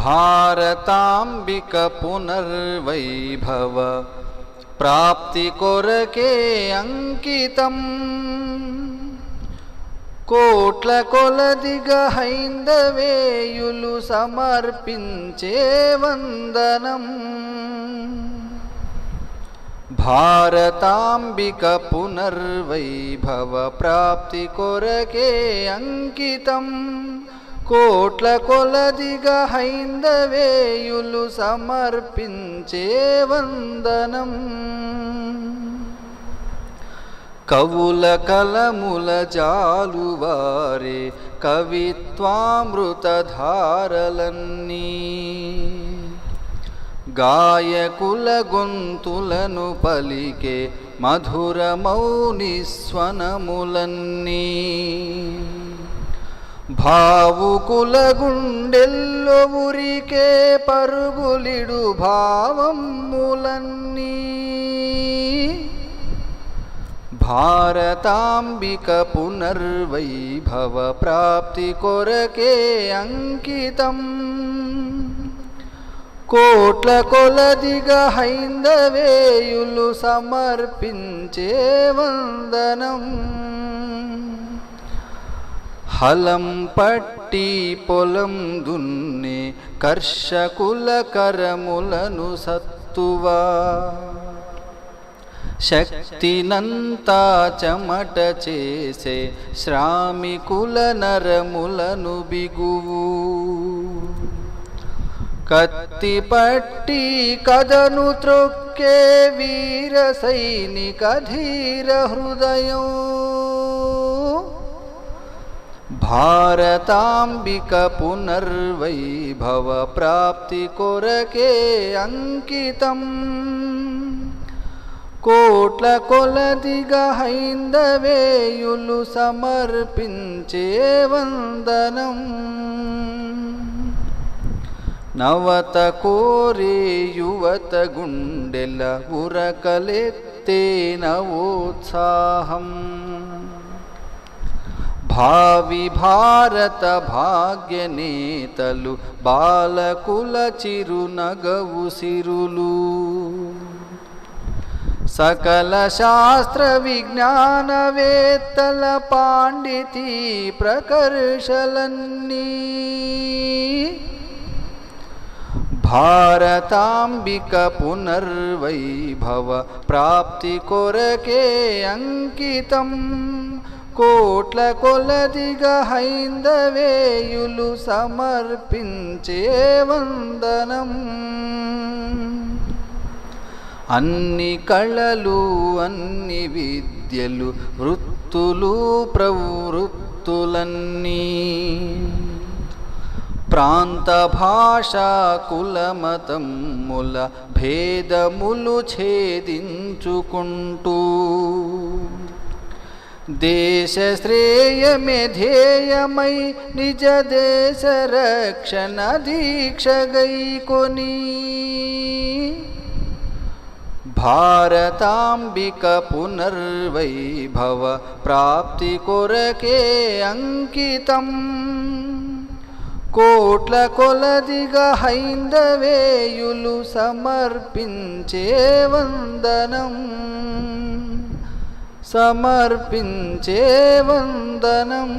భారతాంబిక పునర్వైభవ ప్రాప్తి కొరకే అంకితం కోట్ల కొలదిగా హైందవేయులు సమర్పించే వందనం భారతాంబిక పునర్వైభవ ప్రాప్తి కొరకే అంకితం కోట్ల కొలదిగా హైందవేయులు సమర్పించే వందనం. కవుల కలముల జాలువారే కవిత్వామృతధారలన్నీ. గాయకుల గొంతులను పలికే మధుర మౌని స్వనములన్నీ. భావుకుల గుండెల్లో ఉరికే పరుగులిడు భావములన్నీ భారతాంబిక పునర్వైభవ ప్రాప్తి కొరకే అంకితం. కోట్ల కొలదిగా హైందవేయులు సమర్పించే వందనం. హలం పట్టి పొలం దున్ని కర్షకుల కరములను సత్తువా. శక్తినంతా చెమట చేసే శ్రామికుల నరములను బిగువు. కత్తి పట్టి కదను త్రొక్కే వీర సైనిక ధీర హృదయం. భారతాంబిక పునర్వైభవ ప్రాప్తి కొరకే అంకితం కోట్ల కొలదిగా హైందవేయులు సమర్పించే వందనం నవత కోరే యువత గుండెల ఉరకలెత్తే నవోత్సాహం భావి భారత భాగ్యనేతలు బాలకుల చిరునగవు సిరులు. సకల శాస్త్ర విజ్ఞానవేత్తల పాండితి ప్రకర్షలన్నీ. భారతాంబిక పునర్వైభవ ప్రాప్తి కొరకే అంకితం. కోట్ల కొలదిగా హైందవేయులు సమర్పించే వందనం. అన్ని కళలు అన్ని విద్యలు వృత్తులు ప్రవృత్తులన్నీ. ప్రాంత భాష కులమతముల భేదములు ఛేదించుకుంటూ భారతాంబిక పునర్వైభవ ప్రాప్తి కొరకే అంకితం కోట్ల కొలదిగా హైందవేయులు సమర్పించే వందనం సమర్పించే వందనం.